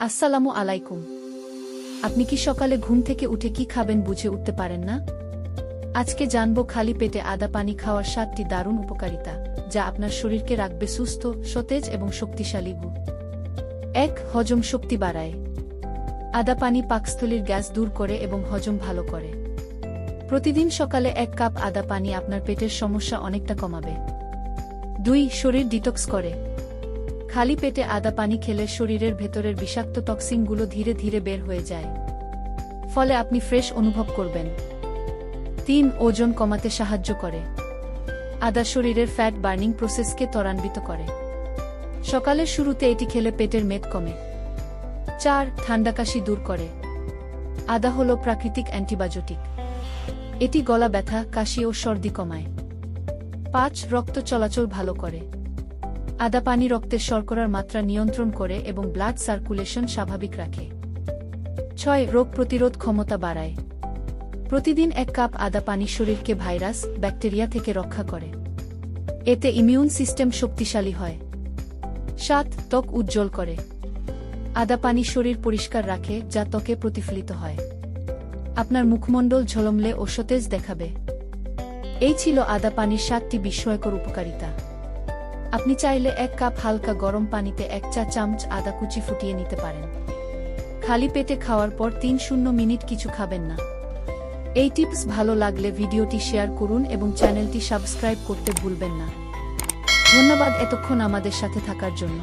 আসসালামু আলাইকুম। আপনি কি সকালে ঘুম থেকে উঠে কি খাবেন বুঝে উঠতে পারেন না? আজকে জানব খালি পেটে আদা পানি খাওয়ার সাতটি দারুণ উপকারিতা, যা আপনার শরীরকে রাখবে সুস্থ, সতেজ এবং শক্তিশালী গু। এক, হজম শক্তি বাড়ায়। আদা পানি পাকস্থলীর গ্যাস দূর করে এবং হজম ভালো করে। প্রতিদিন সকালে এক কাপ আদা পানি আপনার পেটের সমস্যা অনেকটা কমাবে। দুই, শরীর ডিটক্স করে। খালি পেটে আদা পানি খেলে শরীরের ভেতরের বিষাক্ত টক্সিনগুলো ধীরে ধীরে বের হয়ে যায়। ফলে আপনি ফ্রেশ অনুভব করবেন। তিন, ওজন কমাতে সাহায্য করে। আদা শরীরের ফ্যাট বার্নিং প্রসেসকে ত্বরান্বিত করে। সকালের শুরুতে এটি খেলে পেটের মেদ কমে। চার ঠান্ডা কাশি দূর করে। আদা হল প্রাকৃতিক অ্যান্টিবায়োটিক। এটি গলা ব্যথা, কাশি ও সর্দি কমায়। পাঁচ, রক্ত চলাচল ভালো করে। আদা পানি রক্তের শর্করার মাত্রা নিয়ন্ত্রণ করে এবং ব্লাড সার্কুলেশন স্বাভাবিক রাখে। ছয়, রোগ প্রতিরোধ ক্ষমতা বাড়ায়। প্রতিদিন এক কাপ আদা পানি শরীরকে ভাইরাস, ব্যাকটেরিয়া থেকে রক্ষা করে। এতে ইমিউন সিস্টেম শক্তিশালী হয়। সাত, ত্বক উজ্জ্বল করে। আদা পানি শরীর পরিষ্কার রাখে, যা ত্বকে প্রতিফলিত হয়। আপনার মুখমণ্ডল ঝলমলে ও সতেজ দেখাবে। এই ছিল আদা পানির সাতটি বিস্ময়কর উপকারিতা। আপনি চাইলে এক কাপ হালকা গরম পানিতে এক চা চামচ আদা কুচি ফুটিয়ে নিতে পারেন। খালি পেটে খাওয়ার পর তিন শূন্য মিনিট কিছু খাবেন না। এই টিপস ভালো লাগলে ভিডিওটি শেয়ার করুন এবং চ্যানেলটি সাবস্ক্রাইব করতে ভুলবেন না। ধন্যবাদ এতক্ষণ আমাদের সাথে থাকার জন্য।